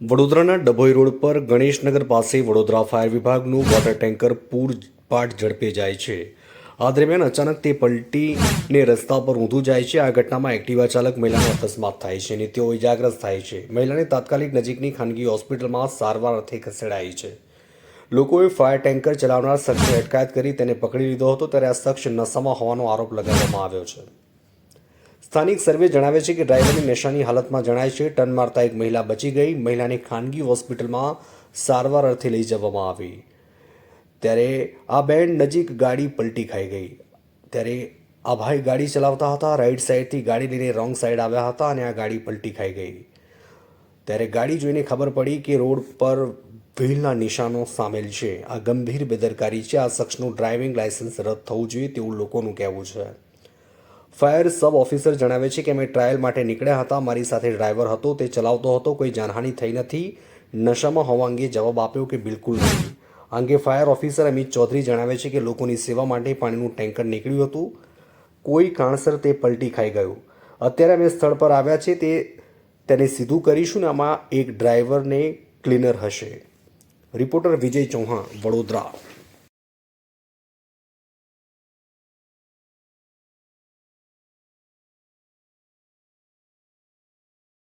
વડોદરાના ડભોઈ રોડ પર ગણેશનગર પાસે વડોદરા ફાયર વિભાગનું વોટર ટેન્કર પૂર પાટ ઝડપે જાય છે. આ દરમિયાન અચાનક તે પલટીને રસ્તા પર ઊંધું જાય છે. આ ઘટનામાં એક્ટિવા ચાલક મહિલાનો અકસ્માત થાય છે અને તેઓ ઇજાગ્રસ્ત થાય છે. મહિલાને તાત્કાલિક નજીકની ખાનગી હોસ્પિટલમાં સારવાર અર્થે ખસેડાઈ છે. લોકોએ ફાયર ટેન્કર ચલાવનાર શખ્સની અટકાયત કરી તેને પકડી લીધો હતો, ત્યારે આ શખ્સ નશામાં હોવાનો આરોપ લગાવવામાં આવ્યો છે. સ્થાનિક સર્વે જણાવે છે કે ડ્રાઈવરની નશાની હાલતમાં જણાય છે. ટન મારતા એક મહિલા બચી ગઈ. મહિલાને ખાનગી હોસ્પિટલમાં સારવાર અર્થે લઈ જવામાં આવી. ત્યારે આ બેન નજીક ગાડી પલટી ખાઈ ગઈ. ત્યારે આ ભાઈ ગાડી ચલાવતા હતા. રાઈટ સાઈડથી ગાડી લઈને રોંગ સાઈડ આવ્યા હતા અને આ ગાડી પલટી ખાઈ ગઈ. ત્યારે ગાડી જોઈને ખબર પડી કે રોડ પર વ્હીલના નિશાનો સામેલ છે. આ ગંભીર બેદરકારી છે. આ શખ્સનું ડ્રાઇવિંગ લાયસન્સ રદ થવું જોઈએ તેવું લોકોનું કહેવું છે. ફાયર સબ ઓફિસર જણાવે છે કે અમે ટ્રાયલ માટે નીકળ્યા હતા. મારી સાથે ડ્રાઈવર હતો, તે ચલાવતો હતો, કોઈ જાનહાનિ થઈ નથી. નશામાં હોવા અંગે જવાબ આપ્યો કે બિલકુલ નહીં આ અંગે ફાયર ઓફિસર અમિત ચૌધરી જણાવે છે કે લોકોની સેવા માટે પાણીનું ટેન્કર નીકળ્યું હતું. કોઈ કારણસર તે પલટી ખાઈ ગયું. અત્યારે અમે સ્થળ પર આવ્યા છે, તે તેને સીધું કરીશું ને આમાં એક ડ્રાઈવરને ક્લીનર હશે. રિપોર્ટર વિજય ચૌહાણ, વડોદરા.